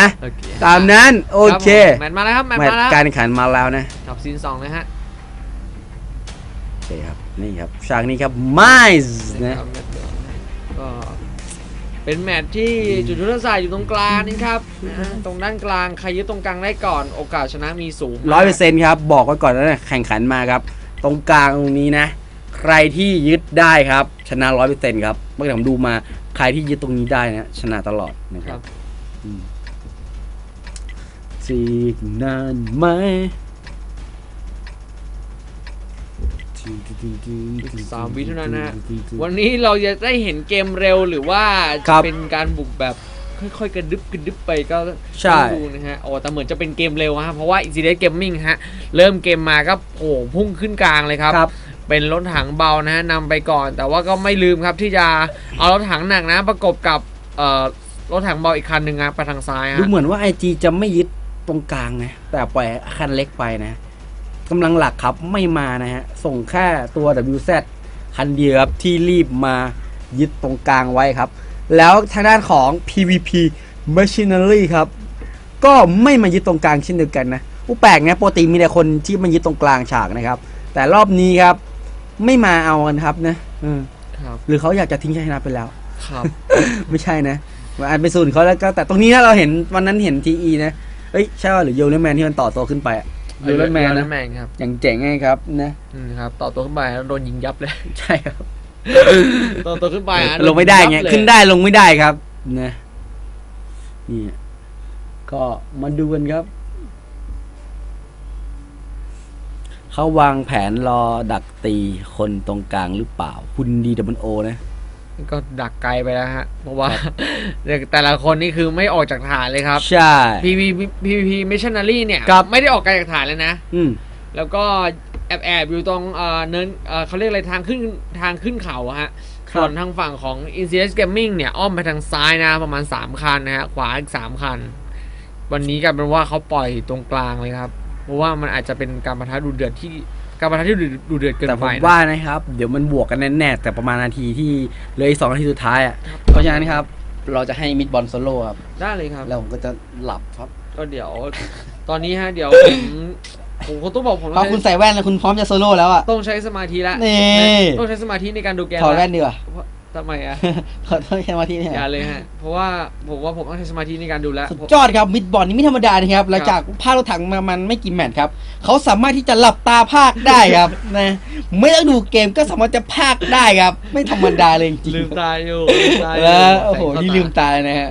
อะโอเคตามนั้นโอเครับผมแมตช์มาแล้วครับแมตช์แมตมาช์แล้วการแข่งขันมาแล้วนะกับซีนสองเลยฮะโอเคครับนี่ครับฉากนี้ครับไมซ์นะครับแมตช์เดิมนะ ก็เป็นแมตช์ที่จุดยุทธศาสตร์อยู่ตรงกลางนี่ครับนะฮะตรงด้านกลางใครยึดตรงกลางได้ก่อนโอกาสชนะมีสูงมากร้อยเปอร์เซ็นต์ครับ บอกไว้ก่อนนะแข่งขันมาครับ ตรงกลางตรงนี้นะ ใครที่ยึดได้ครับ ชนะร้อยเปอร์เซ็นต์ครับเมื่อกี้ผมดูมาใครที่ยึดตรงนี้ได้นะ ชนะตลอดนะคครัรับบ จีกนานไหมสามวิเท่านั้นนะฮะวันนี้เราจะได้เห็นเกมเร็วหรือว่าครับเป็นการบุกแบบค่อยๆกระดึบกระดึบไปก็ใช่ต้องดูนะฮะโอ้แต่เหมือนจะเป็นเกมเร็วฮะเพราะว่า Incident Gaming ฮะ เริ่มเกมมาก็โอ้โหพุ่งขึ้นกลางเลยครับครับ เป็นรถถังเบานะฮะนำไปก่อน แต่ว่าก็ไม่ลืมครับที่จะเอารถถังหนักนะ ประกบกับเอ่อรถถังเบาอีกคันหนึ่งนะไปทางซ้ายดูฮะเหมือนว่าไอจีจะไม่ยึด ตรงกลางนะ แต่ปล่อยคันเล็กไปนะกำลังหลักครับไม่มานะฮะ ส่งแค่ตัว WZ คันเดียวครับที่รีบมายึดตรงกลางไว้ครับ แล้วทางด้านของ PVP Machinery ครับ ก็ไม่มายึดตรงกลางเช่นเดียวกันนะอุยแปลกนะปกติมีแต่คนที่มายึดตรงกลางฉากนะครับ แต่รอบนี้ครับ ไม่มาเอากันครับนะเออครับหรือเขาอยากจะทิ้งชัยชนะไปแล้ว ครับ ไม่ใช่นะมันอาจเป็นสูตรเขาแล้วก็แต่ตรงนี้ถ้าเราเห็นวันนั้นเห็นทีอีนะ เอ้ยใช่ว่าหรือโยเลแมนที่มันต่อตัวขึ้นไปโยเลแมนนะแมนครับอย่างเจ๋งไงครับนะอืมครับ ต่อตัวขึ้นไปแล้วโดนยิงยับเลย ใช่ครับ ต่อตัวขึ้นไปอะลงไม่ได้ไงโยับเลยขึ้นได้ลงไม่ได้ครับนะนี่ก็มาดูกันครับเขาวางแผนรอดักตีคนตรงกลางหรือเปล่า คุณดีดับเบิลโอนะ ก็ดักไกลไปแล้วฮะ เพราะว่าแต่ละคนนี่คือไม่ออกจากฐานเลยครับ ใช่ PVP PVP Missionary เนี่ยครับไม่ได้ออกไกลจากฐานเลยนะ อืมแล้วก็แอบแอบอยู่ตรงเอ่อเนินเอ่อเขาเรียกอะไรทางขึ้นทางขึ้นเขาอะฮะครับส่วนทางฝั่งของ Incident Gaming เนี่ย อ้อมไปทางซ้ายนะ ประมาณ 3 คันนะฮะ ขวาอีก 3 คัน วันนี้กลายเป็นว่าเขาปล่อยตรงกลางเลยครับ เพราะว่ามันอาจจะเป็นการประทะดูเดือดที่ การประทะที่ดูเดือดเกินแต่ผไปมนะ ว่านะครับ เดี๋ยวมันบวกกันแน่ๆแต่ประมาณนาทีที่เหลืออีกสองนาทีสุดท้ายอะเพราะฉะนั้นครับ เราจะให้มิดบอลโซโล่ครับ ได้เลยครับ แล้วผมก็จะหลับครับก็เดี๋ยว ตอนนี้ฮะเดี๋ยวผมผมคงต้องบอกผมพอคุณใส่แว่นแล้วคุณพร้อมจะโซโล่แล้วอะ ต้องใช้สมาธิแล้วนี่ ต้องใช้สมาธิในการดูเกมถอดล้วแว่นดีกว่า ทำไมอะขอโทษแค่มาที่นี่อย่าเลยฮะ เพราะว่าผมว่าผมต้องใช้สมาธิในการดูแล้วสุดยอดครับมิดบอลนี่ไม่ธรรมดานะครับหลังจากภาครถถังมามันไม่กี่แมตช์ครับเขาสามารถที่จะหลับตาภาคได้ครับ นะ ไม่ต้องดูเกมก็สามารถจะภาคได้ครับ ไม่ธรรมดาเลยจริงๆลืมตาอยู่ลืมตาอยู่แล้วโอ้โหนี่ลืมตาเลยนะฮะ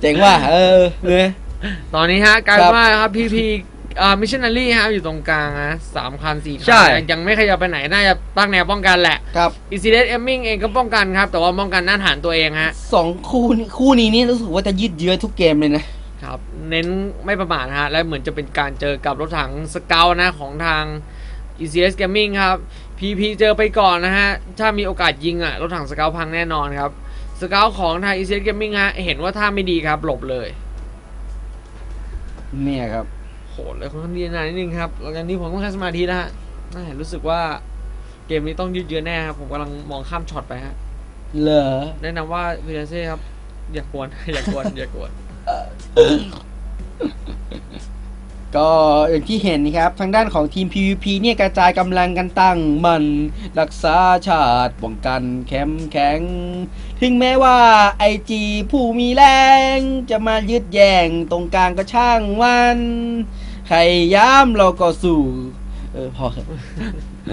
เจ๋งว่ะเออเลยตอนนี้ฮะกลายครับว่าครับพีพี อ่ามิชชันนารีฮะอยู่ตรงกลางนะสามคันสี่คัใช่ยังยังไม่ขยับไปไหน น่าจะตั้งแนวป้องกันแหละครับอินซิเดนต์เอมมิงเองก็ป้องกันครับ แต่ว่าป้องกันหน้าฐานตัวเองฮะสองคู่นี้คู่นี้นี่รู้สึกว่าจะยืดเยื้อทุกเกมเลยนะครับ เน้นไม่ประมาทฮะ และเหมือนจะเป็นการเจอกับรถถังสเกลนะของทาง e c s Gaming ครับ PP เจอไปก่อนนะฮะ ถ้ามีโอกาสยิงอะ รถถังสเกลพังแน่นอนครับสเกลของทาง e c s Gaming ฮะ เห็นว่าท่าไม่ดีครับ หลบเลย เนี่ยครับ โหเลยค่อนข้างดีนานนิดนึงครับหลังจากนี้ผมต้องใช้สมาธิแล้วฮะน่าเห็นรู้สึกว่าเกมนี้ต้องยืดเยื้อแน่ครับผมกำลังมองข้ามช็อตไปฮะเหรอแนะนำว่าวิลเซ่ครับ อย่ากวน อย่ากวนอย่ากวนก็อย่างที่เห็นนะครับ ทางด้านของทีม PVP เนี่ยกระจายกำลังกันตั้งมันรักษาชาติป้องกันแข็มแข็ง ถึงแม้ว่าไอจีผู้มีแรง จะมายึดแย่งตรงกลางก็ช่างวัน ใครย้ำเราก็สู้เออพอเถอะ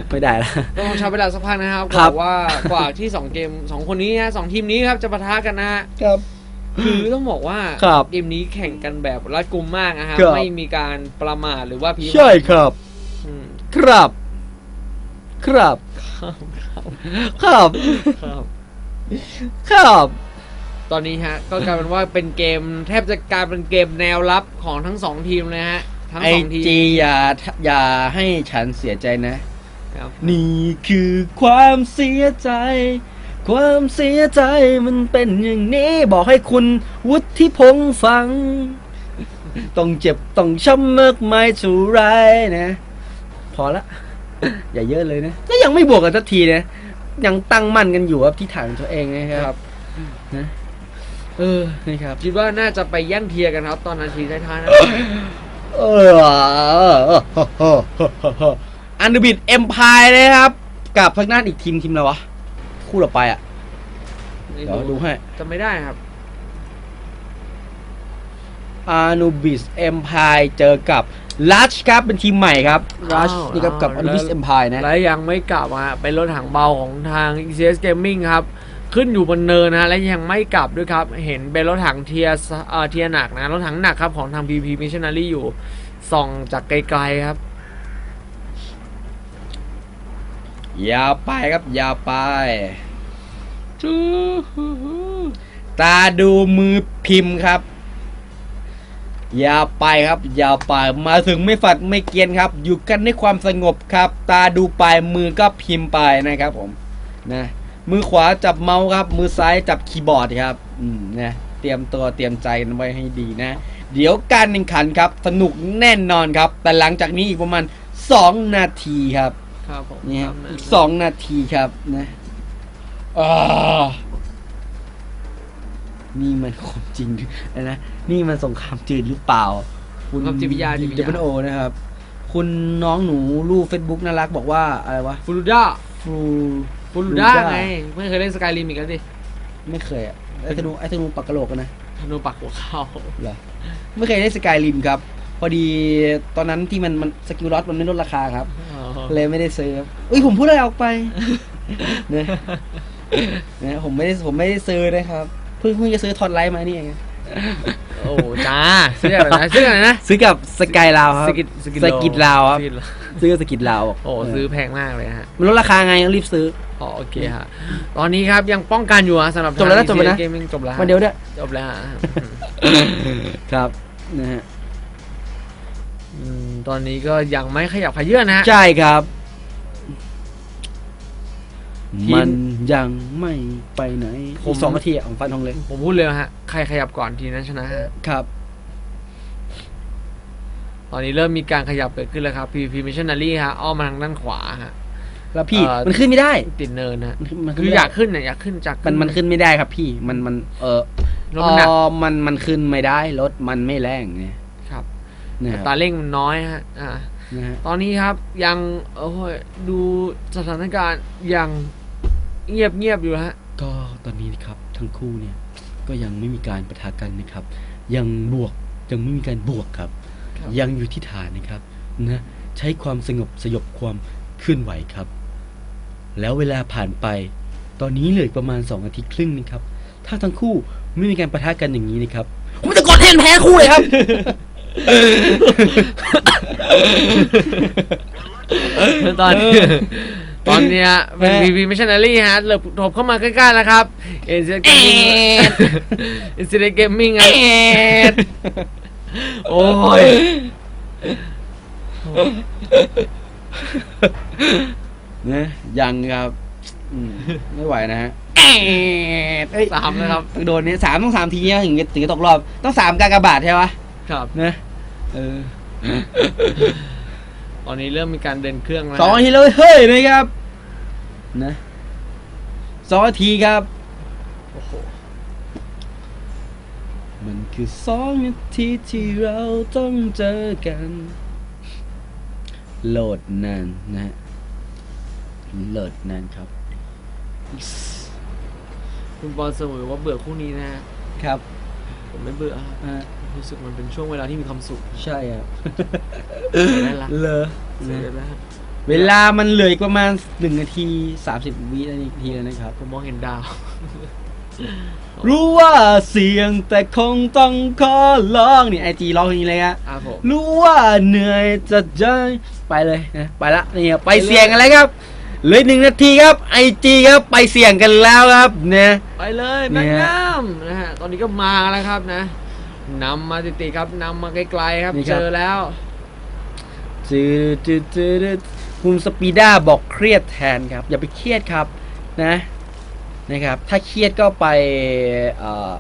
ไม่ได้ละต้องใช้เวลาสักพักนะครับครักบว่าว่ากว่าที่สองเกมสองคนนี้ฮะสองทีมนี้ครับจะปะทะกันนะฮะครับ คือต้องบอกว่าครับเกมนี้แข่งกันแบบรัดกุมมากนะฮะครับ ไม่มีการประมาทหรือว่าพีใช่ครับ อืมครับ ครับ ครับครับครับ ครับตอนนี้ฮะก็กลายเป็นว่าเป็นเกมแทบจะกลายเป็นเกมแนวรับของทั้งสองทีมเลยฮะ ทั้งไอสองทีมจีอย่าอย่าให้ฉันเสียใจนะ ครับนี่คือความเสียใจ ความเสียใจมันเป็นอย่างนี้ บอกให้คุณวุฒิพงษ์ฟัง ต้องเจ็บต้องช้ำมากมายเท่าไรนะ พอละ อย่าเยอะเลยนะก็ยังไม่บวกกันสักทีนะ ยังตั้งมั่นกันอยู่ครับที่ฐานตัวเองนะครับ นะ เออ นะครับ คิดว่าน่าจะไปแย่งเทียร์กันครับ ตอนนาทีท้ายๆนะ เอออันดบิดเอ็มพายเลยครับ กับทางด้านอีกทีมทีมอะไรวะ คู่ต่อไปอะ เดี๋ยวดูให้จะไม่ได้ครับอานูบิสเอ็มพายเจอกับลัชครับเป็นทีมใหม่ครับลัชอ้าวนี่ครับกับอ้าวอานูบิสแล้วเอ็มพายนะ และยังไม่กลับมาเป็นรถถังเบาของทาง ECS Gaming ครับ ขึ้นอยู่บนเนินนะและยังไม่กลับด้วยครับ เห็นเป็นรถถังเทียเอ่อเทียหนักนะรถถังหนักครับของทาง PP Missionary อยู่ส่องจากไกลๆครับยาวไปครับยาวไปจูตาดูมือพิมพ์ครับ ยาวไปครับ ยาวไปมาถึงไม่ฝัดไม่เกียนครับ อยู่กันในความสงบครับ ตาดูไปมือก็พิมพ์ไปนะครับผมนะ มือขวาจับเมาส์ครับ มือซ้ายจับคีย์บอร์ดครับ อืมนะเตรียมตัวเตรียมใจกันไว้ให้ดีนะ เดี๋ยวการแข่งขันครับ สนุกแน่นอนครับ แต่หลังจากนี้อีกประมาณ 2 นาทีครับครับผมนี่คครัรับบอีกสองนาทีครับนะอ่านี่มันความจริงนะ นี่มันสงครามจืดหรือเปล่า คุณครับจิตวิทยาจิตวิทเดยาบโอนะครับ คุณน้องหนูรูปเฟซบุ๊กน่ารักบอกว่าอะไรวะ ฟูรูด้าฟรู ฟูรูด้า Furuda ไง ไม่เคยเล่นสกายริมอีกแล้วดิไม่เคยอะไอ้ธนูไอ้ธนูปักกะโหลกอะนะธนูปักหัวเข้าเหรอไม่เคยได้สกายริมครับ พอดีตอนนั้นที่มันมันสกิลลอตมันไม่ลดราคาครับ เลยไม่ได้ซื้อครับอุ้ยผมพูดอะไรออกไปเนี่ยเนี่ยผมไม่ได้ผมไม่ได้ซื้อนะครับเพิ่งเพิ่งจะซื้อทอนไลท์มานี่เอง โอ้จ้าซื้ออะไรนะซื้ออะไรนะซื้อกับสกายลาวครับสกิดสกิดสกิดลาวครับสกิดลาวซื้อกับสกิดลาวโอ้ซื้อแพงมากเลยฮะมันลดราคาไงต้องรีบซื้ออ๋อโอเคฮะตอนนี้ครับยังป้องกันอยู่ฮะสำหรับจบแล้วนะจบแล้วนะเกมมิ่งจบแล้วฮะวันเดียวด้วยจบแล้วฮะครับนะฮะอืมตอนนี้ก็ยังไม่ขยับขยื่นนะฮะใช่ครับ ทีมมันยังไม่ไปไหนผมอีกสองนาทีอะผมฟันทงเลย ผมพูดเลยฮะ ใครขยับก่อนทีนั้นชนะฮะครับ ตอนนี้เริ่มมีการขยับเกิดขึ้นแล้วครับ PVP Missionary ฮะอ้อมมาทางด้านขวาฮะแล้วพี่เอ่อมันขึ้นไม่ได้ ติดเนินฮะมันขึ้นมันขึ้นคือไม่อได้ยากขึ้นเนี่ยอยากขึ้นจากมันมันขึ้นไม่ได้ครับ พี่มันมัน เออรถมันหนักอ๋อมันมันขึ้นไม่ได้รถมันไม่แรงเนี่ยครับนะคตารับเร่งมันน้อยฮะ อ่านะฮะตอนนี้ครับยังโอ้ยดูสถานการณ์ยัง เงียบเงียบๆอยู่ฮะก็ตอนนี้นะครับทั้งคู่เนี่ยก็ยังไม่มีการประทะกันนะครับ ยังบวกยังไม่มีการบวกครับครับยังอยู่ที่ฐานนะครับนะใช้ความสงบสยบความเคลื่อนไหวครับ แล้วเวลาผ่านไป ตอนนี้เหลืออกประมาณ2นาทีครึ่งนะครับ ถ้าทั้งคู่ไม่มีการประทะกันอย่างนี้นะครับผมจะกดเทนแพ้คู่เลยครับตอนนี้ ตอนเนี้ยเป็นแม่ PVP Missionary ฮะเริ่มถบเข้ามาใกล้ๆแล้วครับ Insider Gaming Insider Gaming อะโอ้ยนะยังครับอืมไม่ไหวนะฮะเอ้ยสามนะครับต้องโดนเนี่ยสามต้องสามทีเนี่ยถึงจะถึงจะตกรอบ ต้องสามกากบาทใช่ปะครับนะเออ ตอนนี้เริ่มมีการเดินเครื่องแล้วสองนาทีเลยเฮ้ยนะครับนะสองนาทีครับโอ้โหมันคือสองนาทีที่เราต้องเจอกัน โหลดนานนะฮะโหลดนานครับ คุณบอลเสมอว่าเบื่อคู่นี้นะฮะครับ ผมไม่เบื่อครับ อ่า รู้สึกมันเป็นช่วงเวลาที่มีความสุขใช่ครับเสียได้ละเลอเสียแล้วฮะเวลามันเหลืออีกประมาณหนึ่งนาทีสามสิบวินาทีแล้วนะครับ ผมมองเห็นดาว รู้ว่าเสียงแต่คงต้องขอร้องนี่ไอจีร้องอย่างนี้เลยฮะอะผมรู้ว่าเหนื่อยจะใจไปเลยนะไปละนี่ครับไปเสี่ยงกันเลยครับเหลืออกหนึ่งนาทีครับไอจีครับไปเสี่ยงกันแล้วครับเนี่ยไปเลยเนี่แม็กยนัมนะฮะตอนนี้ก็มาแล้วครับนะ นำมาติดๆครับนำมาไกลๆครับนี่ครับเจอแล้วจืดจืดจืดคุณสปีด้าบอกเครียดแทนครับ อย่าไปเครียดครับนะนะครับ ถ้าเครียดก็ไปเอ่อ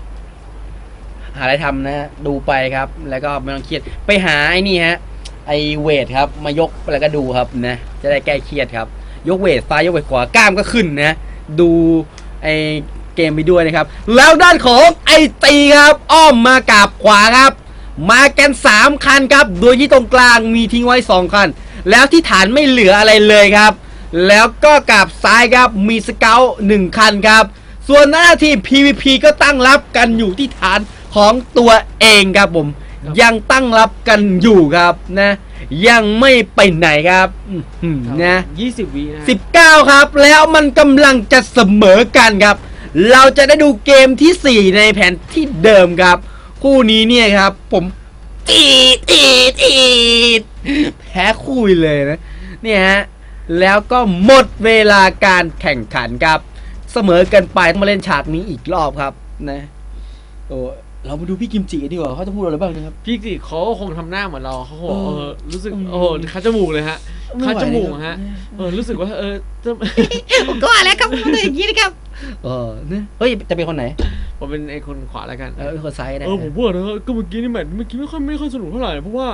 หาอะไรทำนะ ดูไปครับ แล้วก็ไม่ต้องเครียดไปหาไอ้นี่ฮะไอเวทครับ มายกแล้วก็ดูครับนะ จะได้แก้เครียดครับ ยกเวทซ้ายยกเวทขวากล้ามก็ขึ้นนะ ดูไอ เกมไปด้วยนะครับ แล้วด้านของไอตีครับ อ้อมมากับขวาครับ มากัน 3 คันครับ โดยที่ตรงกลางมีทิ้งไว้ 2 คัน แล้วที่ฐานไม่เหลืออะไรเลยครับ แล้วก็กับซ้ายครับมีสเกลหนึ่งคันครับ ส่วนหน้าที่ PVP ก็ตั้งรับกันอยู่ที่ฐานของตัวเองครับผม ยังตั้งรับกันอยู่ครับนะยังไม่ไปไหนครับอื้อหือนะยี่สิบวินะฮะ19 ครับ แล้วมันกำลังจะเสมอกันครับ เราจะได้ดูเกมทีสี่ 4 ในแผนที่เดิมครับ คู่นี้เนี่ยครับ ผมตีดตีดตีดแพ้คู่ไปเลยนะ เนี่ยฮะ แล้วก็หมดเวลาการแข่งขันครับ เสมอกันไปต้องมาเล่นฉากนี้อีกรอบครับนะโอ้เรามาดูพี่กิมจิกันดีกว่าเขาจะพูดอะไรบ้างนะครับ พี่สิเขาก็คงทำหน้าเหมือนเราเขาคงเออเออรู้สึกอืมโอ้โหคัดจมูกเลยฮะไม่คัดไหวจมูกเลยครับฮะเออรู้สึกว่าเออจะ ผมก็อะไรครับอย่างนี้นะครับ เออเนี่ยเฮ้ยจะเป็นคนไหนผมเป็นไอ้คนขวาแล้วกันเออเป็นคนซ้ายนะเออผมว่านะก็เมื่อกี้นี่แมตช์เมื่อกี้ไม่ค่อยไม่ค่อยสนุกเท่าไหร่เพราะว่า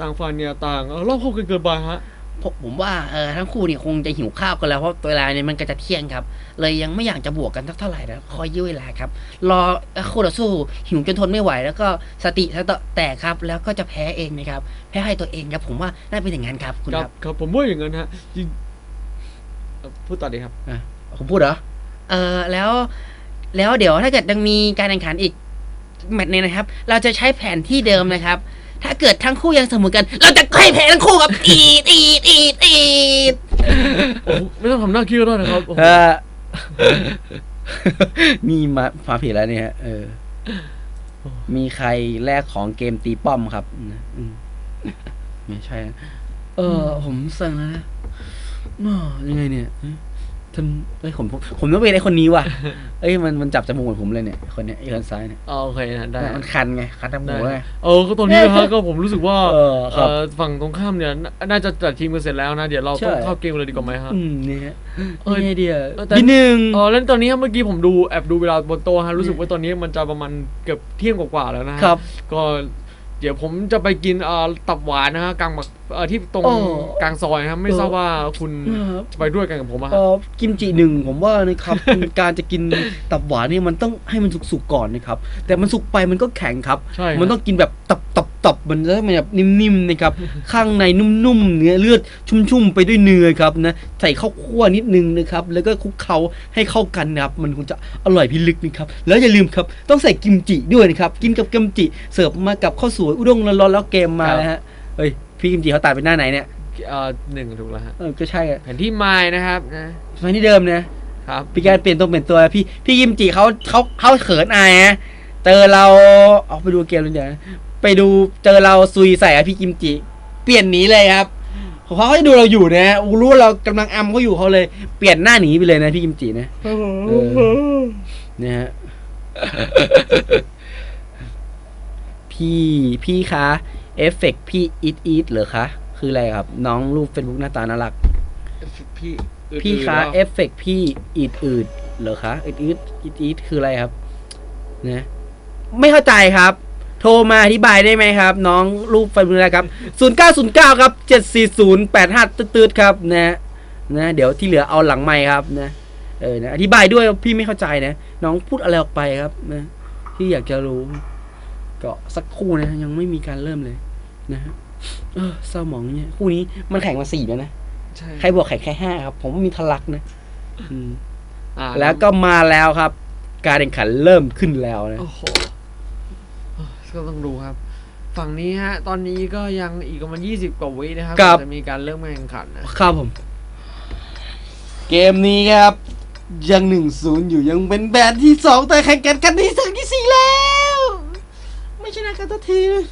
ต่างฝ่ายเนี่ยต่างเออรอบเข้ากันเกินไปฮะผมผมว่าเออทั้งคู่เนี่ยคงจะหิวข้าวกันแล้วเพราะเวลาเนี่ยมันก็จะเที่ยงครับ เลยยังไม่อยากจะบวกกันสักเท่าไหร่นะคอยยื้อเวลาครับรอเอ่อคู่ต่อสู้หิวจนทนไม่ไหว แล้วก็สติสตะแตกครับ แล้วก็จะแพ้เองนะครับ แพ้ให้ตัวเองครับ ผมว่าน่าเป็นอย่างนั้นครับ คุณครัครับบครับผมว่าอย่างนั้นฮะจริงเอ่อพูดต่อดีครับผมพูดเหรอ เออแล้วแล้วเดี๋ยวถ้าเกิดยังมีการแข่งขันอีกแมตช์หนึงนะครับ เราจะใช้แผนที่เดิมนะครับ ถ้าเกิดทั้งคู่ยังเสมอกัน เราจะให้แพ้ทั้งคู่ครับอีดอีดอีดอีดโอ้โหไม่ต้องทำหน้าขี้ก็ได้นะครับโอ้โหเออมีมามาผิดแล้วเนี่ยฮะเออ มีใครแลกของเกมตีป้อมครับอืมไม่ใช่นะเออ ผมสั่งแล้วนะอ้อยังไงเนี่ย ทำเอ้ยผมผมผมต้องเป็นไอ้คนนี้ว่ะ เอ้ยมันมันจับจมูกเหมือนผมเลยเนี่ยคนเนี้ยไอ้คนซ้ายเนี่ยอ๋อโอเคนะได้ มันคันไงคันจมูได้กไง เออก็ตอนนี้นะฮะก็ผมรู้สึกว่าเออครับ เอ่อฝั่งตรงข้ามเนี่ยน่าน่าจะจัดทีมกันเสร็จแล้วนะเดี๋ยวเราใช่ต้องเข้าเกมเลยดีกว่าไหมฮะ อืมเนี่ยฮะเออนี่ไงเดียเออแต่ ทีหนึ่ง เออแล้วตอนนี้เมื่อกี้ผมดูแอบดูเวลาบนโต๊ะฮะรู้สึกว่าตอนนี้มันจะประมาณเกือบเที่ยงกว่าๆแล้วนะฮะครับ ก็เดี๋ยวผมจะไปกินเอ่อตับหวานนะฮะกลางบักเอ่อที่ตรงโอ้กลางซอยนะครับไม่เออทราบว่าคุณครับจะไปด้วยกันกับผมอะเอฮะอกิมจิหนึ่งผมว่านะครับ การจะกินตับหวานเนี่ยมันต้องให้มันสุกๆก่อนนะครับ แต่มันสุกไปมันก็แข็งครับ ใช่ฮะมันต้องกินแบบตับตับ ตับมันจะมันแบบนิ่มๆนะครับ ข้างในนุ่มๆ เนื้อเลือดชุ่มๆ ไปด้วยเนยครับนะ ใส่ข้าวคั่วนิดนึงนะครับ แล้วก็คลุกเคล้าให้เข้ากันนะครับ มันคงจะอร่อยพิลึกนะครับ แล้วอย่าลืมครับ ต้องใส่กิมจิด้วยนะครับ กินกับกิมจิ เสิร์ฟมากับข้าวสวยอุด้งร้อนๆแล้วเกมมานะฮะ เฮ้ย พี่กิมจิเขาตัดไปหน้าไหนเนี่ย เอ่อหนึ่งถูกแล้วฮะ เออ ก็ใช่อะแผนที่ไม้นะครับนะมาที่เดิมนะ ครับ พี่การเปลี่ยนตัวเปลี่ยนตัว พี่ พี่ยิมจิเขาเขาเขาเขินอายนะเจอเราเอาไปดูเกมเลยเดี๋ยวนะ ไปดูเจอเราซุยใส่อะพี่กิมจิ เปลี่ยนหนีเลยครับเพราะเขาจะดูเราอยู่นะรู้ว่าเรากำลังอำเขาอยู่เขาเลย เปลี่ยนหน้าหนีไปเลยนะพี่กิมจินะเออเนี่ยฮะพี่พี่คะเอฟเฟกพี่อีทอีทเหรอคะ คืออะไรครับ น้องรูปเฟซบุ๊กหน้าตาน่ารัก พี่พี่คะอื่นๆเอฟเฟกพี่อีดอืดเหรอคะอีดอืดอีดอีดคืออะไรครับนะไม่เข้าใจครับ โทรมาอธิบายได้ไหมครับ น้องรูปไฟมือนะครับศูนย์เก้าศูนย์เก้าครับเจ็ดสี่ศูนย์แปดห้าตืดๆครับนะนะเดี๋ยวที่เหลือเอาหลังไมค์ครับนะเออนะอธิบายด้วยว่าพี่ไม่เข้าใจนะ น้องพูดอะไรออกไปครับนะที่อยากจะรู้ ก็สักครู่นะ ยังไม่มีการเริ่มเลยนะฮะเออเศร้าหมองเนี่ยคู่นี้มันแข่งมาสี่แล้วนะใช่ใครบอกแข่งแค่ห้าครับ ผมมีทะลักนะอืมอ่าแล้วก็มาแล้วครับ การแข่งขันเริ่มขึ้นแล้วนะ โอ้โห ก็ต้องดูครับ ฝั่งนี้ฮะ ตอนนี้ก็ยังอีกประมาณยี่สิบกว่าวินะครับครับ จะมีการเริ่มการแข่งขันนะ ครับผม เกมนี้ครับ ยังหนึ่งศูนย์อยู่ยังเป็นแบนที่สองแต่แข่งกันกันที่สามที่สี่แล้ว ไม่ชนะกันสักทีนะ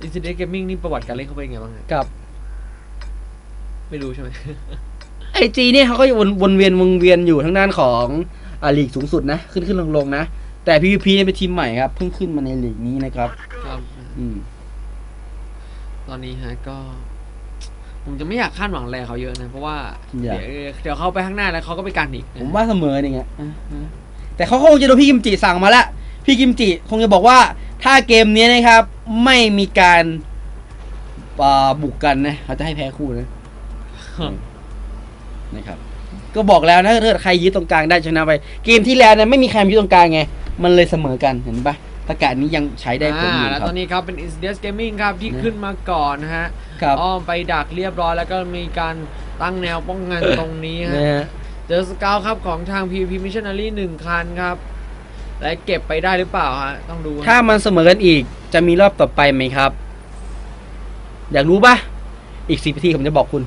อินซิเดนต์เกมมิ่งนี่ประวัติการเล่นเขาเป็นไงบ้างฮะกับ ไม่รู้ใช่ไหม ไอจีเนี่ยเขาก็วนวนเวียนวงเวียนอยู่ทางด้านของอาลีกสูงสุดนะ ขึ้นขึ้นลงลงนะ แต่ PVP เนี่ยเป็นทีมใหม่ครับ เพิ่งขึ้นมาในลีกนี้นะครับ ครับ อืม ตอนนี้ฮะก็ ผมจะไม่อยากคาดหวังแรงเขาเยอะนะ เพราะว่า อยากเดี๋ยวเดี๋ยวเขาไปข้างหน้าแล้วเขาก็ไปการอีกนะผมว่าเสมอเนี่ยอะอะแต่เขาคงจะโดนพี่กิมจิสั่งมาแล้วพี่กิมจิคงจะบอกว่าถ้าเกมนี้นะครับ ไม่มีการอ่าบุกกันนะเขาจะให้แพ้คู่นะ นะครับ ก็บอกแล้วนะถ้าเกิดใครยึดตรงกลางได้ชนะไป เกมที่แล้วเนี่ยไม่มีใครยึดตรงกลางไง มันเลยเสมอกันเห็นปะตะกาศนี้ยังใช้ได้ผลอยู่อ่าแล้วครัตบอนนี้ครับเป็น Insidious Gaming ครับที่นะขึ้นมาก่อนนะฮะครับอ้อมไปดักเรียบร้อยแล้วก็มีการตั้งแนวป้องกันตรงนี้ฮะนะฮะ เจอสเกลครับของทาง PVP Missionary หนึ่งคันครับ และเก็บไปได้หรือเปล่าฮะต้องดูฮะถ้ามันเสมอกันอีกจะมีรอบต่อไปไหมครับ อยากรู้ปะอีกสิบนาทีผมจะบอกคุณ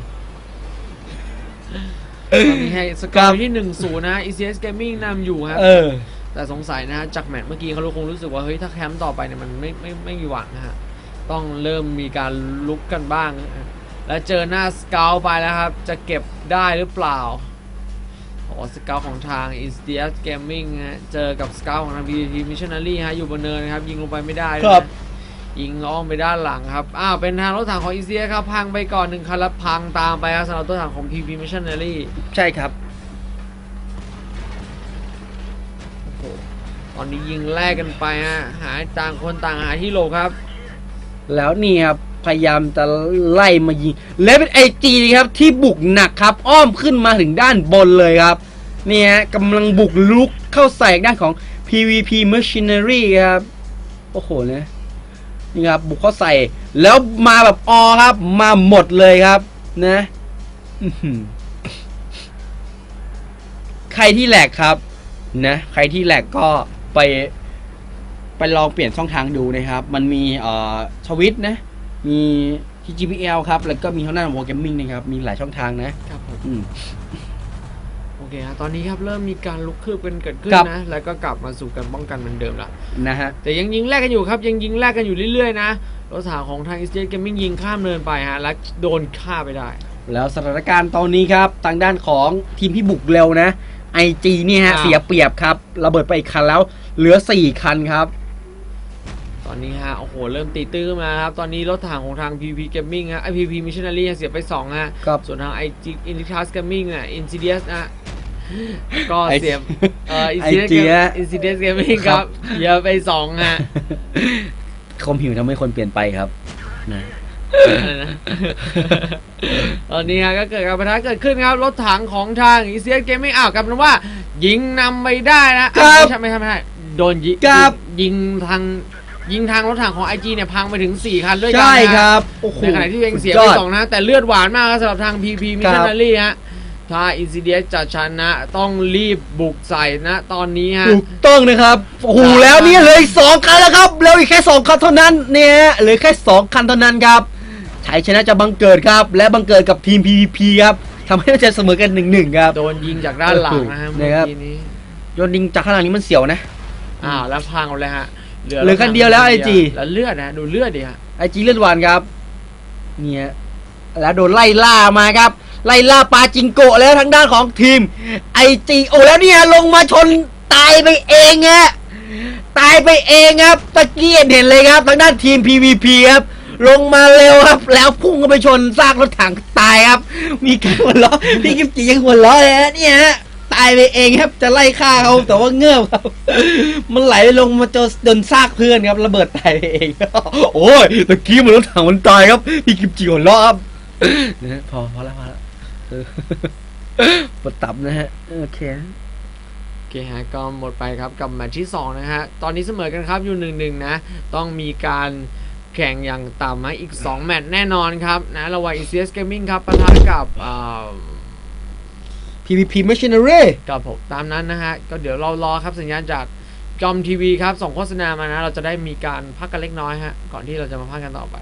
ตอนนี้ให้สกอร์ที่หนึ่งศูนย์นะ ECS Gaming นำอยู่ครับเออ แต่สงสัยนะฮะจากแมตช์เมื่อกี้เขาคงรู้สึกว่าเฮ้ยถ้าแคมป์ต่อไปเนี่ยมันไม่ไม่ไม่มีหวังนะฮะต้องเริ่มมีการลุกกันบ้างนะฮะแล้วเจอหน้าสเกลไปแล้วครับ จะเก็บได้หรือเปล่าโอ้สเกลของทาง e c s Gaming ฮะเจอกับสเกลของทาง PVP Missionary ฮะอยู่บนเนินนะครับ ยิงลงไปไม่ได้ด้วยครับนะยิงอ้อมไปด้านหลังครับอ้าวเป็นทางรถถังของ e c s ครับพังไปก่อนหนึ่งคันแล้วพังตามไปครับสำหรับรถถังของ PVP Missionary ใช่ครับ ตอนนี้ยิงแลกกันไปฮะหาต่างคนต่างหาที่หลบครับ แล้วนี่ครับพยายามจะไล่มายิง และเป็นไอจีครับที่บุกหนักครับ อ้อมขึ้นมาถึงด้านบนเลยครับนี่ฮะกำลังบุกลุกเข้าใส่ด้านของ PVP Machinery ครับ โอ้โหเนี่ยนี่ครับบุกเข้าใส่ แล้วมาแบบออครับ มาหมดเลยครับ นะใครที่แหลกครับ นะ ใครที่แหลกก็ ไป ไปลองเปลี่ยนช่องทางดูนะครับ มันมีเอ่อทวิตนะ มีที่ GPL ครับ แล้วก็มีทางด้าน War Gaming นะครับ มีหลายช่องทางนะครับผมอืม โอเคฮะตอนนี้ครับเริ่มมีการลุกคืบกันเกิดขึ้นครับ นะ แล้วก็กลับมาสู่การป้องกันเหมือนเดิมละนะฮะ แต่ยังยิงแลกกันอยู่ครับ ยังยิงแลกกันอยู่เรื่อยๆนะรถถังของทาง e c s Gaming ยิงข้ามเนินไปฮะ แล้วโดนฆ่าไปได้ แล้วสถานการณ์ตอนนี้ครับ ทางด้านของทีมที่บุกเร็วนะ IG เนี่ยฮะ อ้าว เสียเปรียบครับ ระเบิดไปอีกคันแล้ว เหลือ 4 คันครับ ตอนนี้ฮะ โอ้โห เริ่มตีตื้อมาครับ ตอนนี้รถถังของทาง PVP Gaming ฮะไอ PVP Missionary เสียไป2ฮะ ครับ ส่วนทาง IG Intelligence Gaming อะ Insidious นะก็เสียเอ่อ Insidious IG ฮะ Insidious Gaming คครัรับบเยอะไป2ฮะคมหิวทำให้คนเปลี่ยนไปครับนะ อะไรนะ ตอนนี้ฮะก็เกิดการประทะเกิดขึ้นครับรถถังของทาง e c s Gaming อ้าวกลายเป็นว่า ยิงนำไปได้นะอะครับไม่ใช่ไม่ใช่ไม่ใช่โดนยิงครับ ยิงทางยิงทางรถถังของ IG เนี่ยพังไปถึง 4 คันด้วยกันใช่นะคฮะรับโอ้โห ในขณะที่ตัวเองเสียสุไปดดสองนะ แต่เลือดหวานมากครับสำหรับทาง PP ครับ Missionary ฮะ ถ้า Insidious จะชนะต้องรีบบุกใส่นะ ตอนนี้ฮะ ถูกต้องนะครับโอ้โหครับ แล้วเนี่ยเหลืออีกสองคันแล้วครับแล้วอีกแค่สองคันเท่านั้นเนี่ยฮะเหลือแค่สองคันเท่านั้นครับ ชัยชนะจะบังเกิดครับ และบังเกิดกับทีม PVP ครับทำให้เราจะเสมอกันหนึ่งหนึ่งครับ โดนยิงจากด้านหลังนะฮะถูกเมื่อนะครับกี้นี้โยนดิงจากข้างหลังนี้มันเสียวนะ อ้าวแล้วพังหมดเลยฮะเหลือคันเดียวแล้ว IG แล้วเลือดนะดูเลือดดิฮะไอจีเลือดหวานครับ เนี่ยแล้วโดนไล่ล่ามาครับ ไล่ล่าปาจิงโกะแล้วทางด้านของทีมไอจีโอแล้วเนี่ยลงมาชนตายไปเองฮะตายไปเองครับตะเกียนเห็นเลยครับทางด้านทีม PVP ครับ ลงมาเร็วครับ แล้วพุ่งเข้าไปชนซากรถถังตายครับ มีการหัวเราะพี่กิมจิยังหัวเราะเลยฮะเนี่ยฮะตายไปเองครับ จะไล่ฆ่าเขาแต่ว่าเงือบครับ มันไหลลงมาจนโดนซากเพื่อนครับระเบิดตายไปเองโอ้ยตะกี้มันรถถังมันตายครับ พี่กิมจิหัวเราะครับนะฮะพอพอแล้วพอแล้วเออปวดตับนะฮะโอเคโอเคฮะก็หมดไปครับกับแมตช์ที่ 2 นะฮะ ตอนนี้เสมอกันครับอยู่1นนะ ต้องมีการ แข่งอย่างต่ำมาอีก 2 แมตช์แน่นอนครับนะระหว่าง ECS Gaming ครับปะทะกับอ่า PVP Machinery กับผมตามนั้นนะฮะ ก็เดี๋ยวเรารอครับสัญญาณจากจอมทีวีครับส่งโฆษณามานะ เราจะได้มีการพักกันเล็กน้อยฮะ ก่อนที่เราจะมาพักกันต่อไป